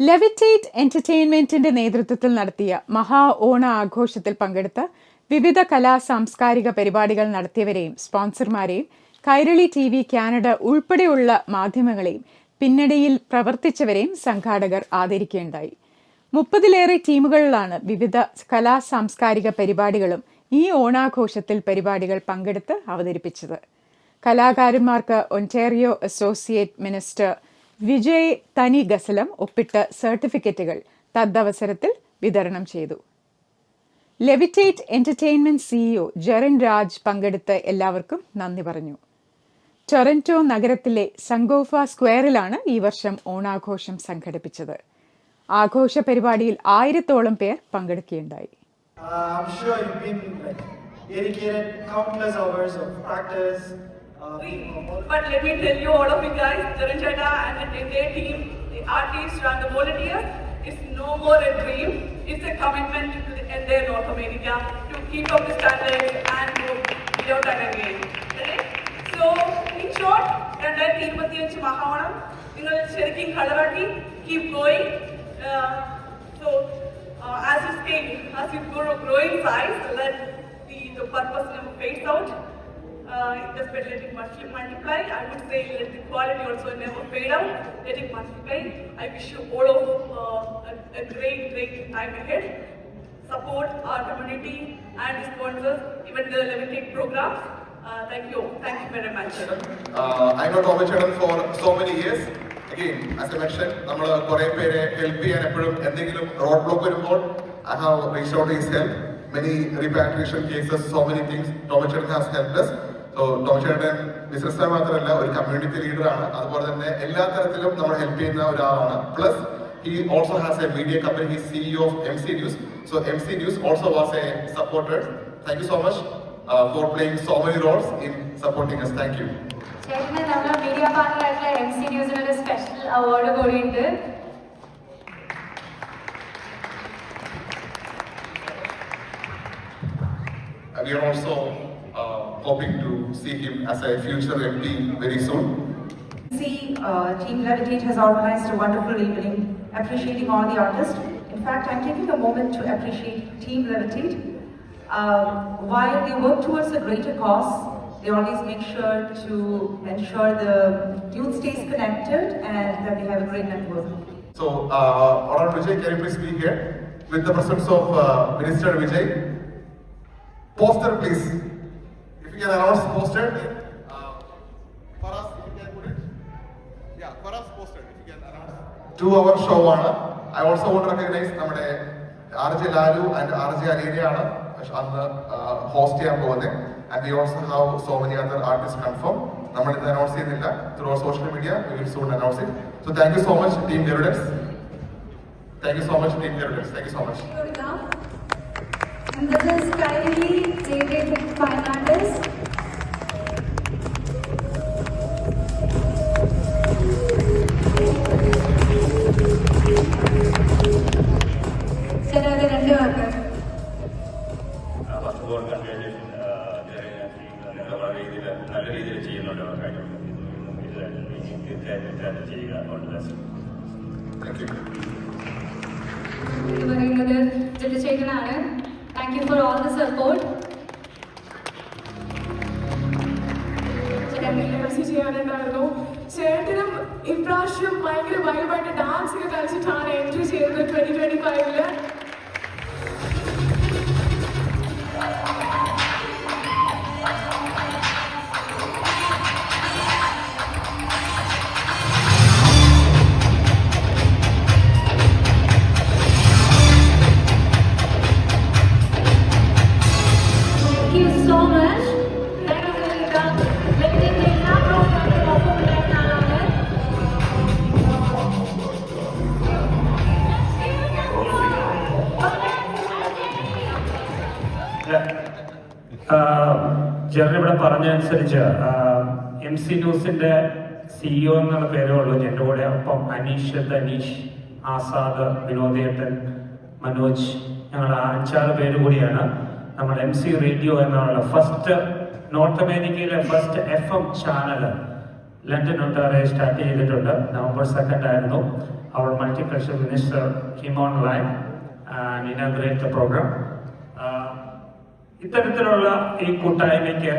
Levitate എന്റർടൈൻമെന്റിന്റെ നേതൃത്വത്തിൽ നടത്തിയ മഹാ ഓണ ആഘോഷത്തിൽ പങ്കെടുത്ത വിവിധ കലാ സാംസ്കാരിക പരിപാടികൾ നടത്തിയവരെയും സ്പോൺസർമാരെയും കൈരളി ടി വി കാനഡ ഉൾപ്പെടെയുള്ള മാധ്യമങ്ങളെയും പിന്നണിയിൽ പ്രവർത്തിച്ചവരെയും സംഘാടകർ ആദരിക്കുകയുണ്ടായി. മുപ്പതിലേറെ ടീമുകളിലാണ് വിവിധ കലാ സാംസ്കാരിക പരിപാടികളും ഈ ഓണാഘോഷത്തിൽ പരിപാടികൾ പങ്കെടുത്ത് അവതരിപ്പിച്ചത്. കലാകാരന്മാർക്ക് ഒന്റേറിയോ അസോസിയേറ്റ് മിനിസ്റ്റർ വിജയ് തനി ഗസലം ഒപ്പിട്ട സർട്ടിഫിക്കറ്റുകൾ തദ്വസരത്തിൽ വിതരണം ചെയ്തു. Levitate entertainment CEO Jerin Raj പങ്കെടുത്ത എല്ലാവർക്കും നന്ദി പറഞ്ഞു. ടൊറന്റോ നഗരത്തിലെ സങ്കോഫ സ്ക്വയറിലാണ് ഈ വർഷം ഓണാഘോഷം സംഘടിപ്പിച്ചത്. ആഘോഷ പരിപാടിയിൽ ആയിരത്തോളം പേർ പങ്കെടുക്കുകയുണ്ടായി. Uh, I'm sure you've been like dedicated countless hours of practice. Uh, But let me tell you, all of you guys, Jaran Chadha and the- their team, the artists and the volunteers, it's no more a dream. It's a commitment to the entire North America to keep up the standards and go beyond and again. Okay? So, in short, രണ്ടായിരത്തി ഇരുപത്തിയഞ്ച് മഹാവണം നിങ്ങൾ ശരിക്കും കളറാക്കി keep going so as you scale as you grow grow in size let the the purpose never fades out uh, just let it multi- multiply. I would say let the quality also never fade out. Let it multiply. I wish you all of uh, a, a great, great time ahead. Support our community and the sponsors, even the limited programs. Uh, thank you. Thank you very much. Uh, I know Thomas Chetan for so many years. Again, as I mentioned, നമ്മൾ കുറെ പേരെ help ചെയ്യാൻ എപ്പോഴും എന്തെങ്കിലും road block വരുമ്പോൾ I have reach out his help many repatriation cases so many things Thomas ചേട്ടൻ has help ടോഷയുടെ businessman മാത്രമല്ല ഒരു കമ്മ്യൂണിറ്റി ലീഡർ ആണ്. അതുപോലെ തന്നെ എല്ലാ തരത്തിലും നമ്മൾ ഹെൽപ്പ് ചെയ്യുന്ന ഒരാളാണ്. Plus he also has a media company he C of M C news so M C news also was a supporters thank you so much for playing so many roles in supporting us thank you We are also hoping to see him as a future MP very soon. See, uh, Team Levitate has organized a wonderful evening appreciating all the artists. In fact, I'm taking a moment to appreciate Team Levitate. Um, while they work towards a greater cause, they always make sure to ensure the youth stays connected and that they have a great network. So, uh, Honorable Vijay, can you please be here with the presence of uh, Minister Vijay? Poster, please. You can announce poster. Uh, for us, if you can put it. Yeah, for us, poster. If you can announce. Two hour show ആണ്. I also want recognise നമ്മുടെ R J Lalu and R J അലീനയാണ് അന്ന് host ചെയ്യാൻ പോകുന്നത് and we also have so many other artist confirm നമ്മൾ ഇത് announce ചെയ്യുന്നില്ല. Through social media we will soon announce it so thank you so much team Garudans thank you so much team Garudans thank you so much And this is Kylie, David, fine artist. നല്ല രീതിയിൽ ചെയ്യുന്നുണ്ട് ആ കാര്യം തീർച്ചയായിട്ടും ചെയ്യുക all the best പറയുന്നത് ജില്ല ചേട്ടനാണ് thank you for all the support. ചെയ്യാനുണ്ടായിരുന്നു ചേട്ടനും ഇപ്രാവശ്യം ഭയങ്കര വൈബായിട്ട് ഡാൻസ് ഒക്കെ കളിച്ചിട്ടാണ് എൻട്രി ചെയ്തത് ട്വന്റി ട്വന്റി ഫൈവിൽ ജെറി ഇവിടെ പറഞ്ഞതനുസരിച്ച് എം സി ന്യൂസിന്റെ സിഇഒ എന്നുള്ള പേരേ ഉള്ളൂ എന്റെ കൂടെ ഒപ്പം അനീഷ് ധനീഷ് ആസാദ് വിനോദേട്ടൻ മനോജ് ഞങ്ങൾ അഞ്ചാറ് പേര് കൂടിയാണ്. നമ്മൾ എം സി റേഡിയോ എന്നുള്ള ഫസ്റ്റ് നോർത്ത് അമേരിക്കയിലെ first F M channel. London Ontario start ചെയ്തിട്ടുണ്ട്. നവംബർ സെക്കൻഡ് ആയിരുന്നു. അവർ മൾട്ടിപ്ലക്ഷൻ മിനിസ്റ്റർ ഹിമോൺ ലൈൻ ഇനാഗ്രേറ്റ് പ്രോഗ്രാം ഇത്തരത്തിലുള്ള ഈ കൂട്ടായ്മയ്ക്ക്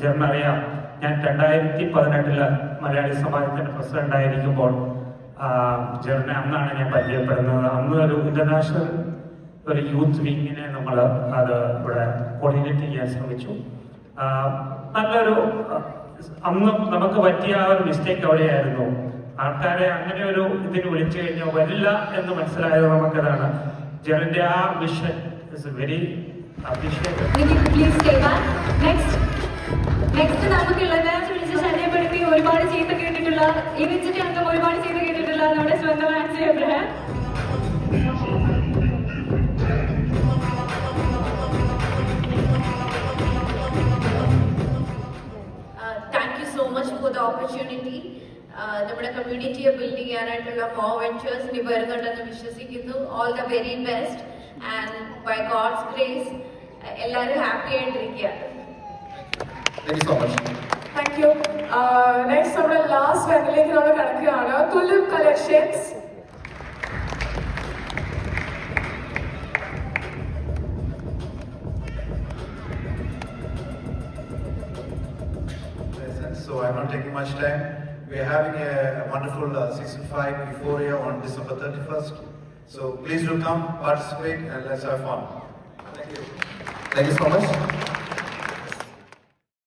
ജർമ്മ അറിയാം ഞാൻ രണ്ടായിരത്തി പതിനെട്ടിൽ മലയാളി സമാജത്തിന്റെ പ്രസിഡന്റായിരിക്കുമ്പോൾ ജർമ്മ അന്നാണ് ഞാൻ പരിചയപ്പെടുന്നത്. അന്ന് ഒരു ഇന്റർനാഷണൽ ഒരു യൂത്ത് വിങ്ങിനെ നമ്മൾ അത് ഇവിടെ കോർഡിനേറ്റ് ചെയ്യാൻ ശ്രമിച്ചു. നല്ലൊരു അന്ന് നമുക്ക് പറ്റിയ ആ ഒരു മിസ്റ്റേക്ക് അവിടെയായിരുന്നു ആൾക്കാരെ അങ്ങനെ ഒരു ഇതിന് വിളിച്ചു കഴിഞ്ഞാൽ വരില്ല എന്ന് മനസ്സിലായത് നമുക്കതാണ്. ജെറിന്റെ ആ മിഷൻ ഇസ് വെരി Next. നമുക്കുള്ളത് വിളിച്ച് ശല്യപ്പെടുത്തി ഒരുപാട് ചീത്ത കേട്ടിട്ടുള്ള ഈ വെച്ചിട്ട് ഒരുപാട് ചീത്ത കേട്ടിട്ടുള്ള നമ്മുടെ സ്വന്തം Ancy Abraham thank you so much for the opportunity നമ്മുടെ കമ്മ്യൂണിറ്റിയെ ബിൽഡ് ചെയ്യാനായിട്ടുള്ള മോ വെഞ്ചേഴ്സ് ഇനി വരുന്നുണ്ടെന്ന് വിശ്വസിക്കുന്നു. All the very best and by God's grace എല്ലാവരും ഹാപ്പി ആയിട്ടിരിക്കുക Thank you so much. Thank you next നമ്മുടെ ലാസ്റ്റ് വെബിലേക്ക് നമ്മൾ കിടക്കുകയാണ് tulip collections present, so I'm not taking much time. We're having a wonderful uh, season 5 euphoria on December 31st. So please do come, participate, and let's have fun. Thank you. Thank you so much.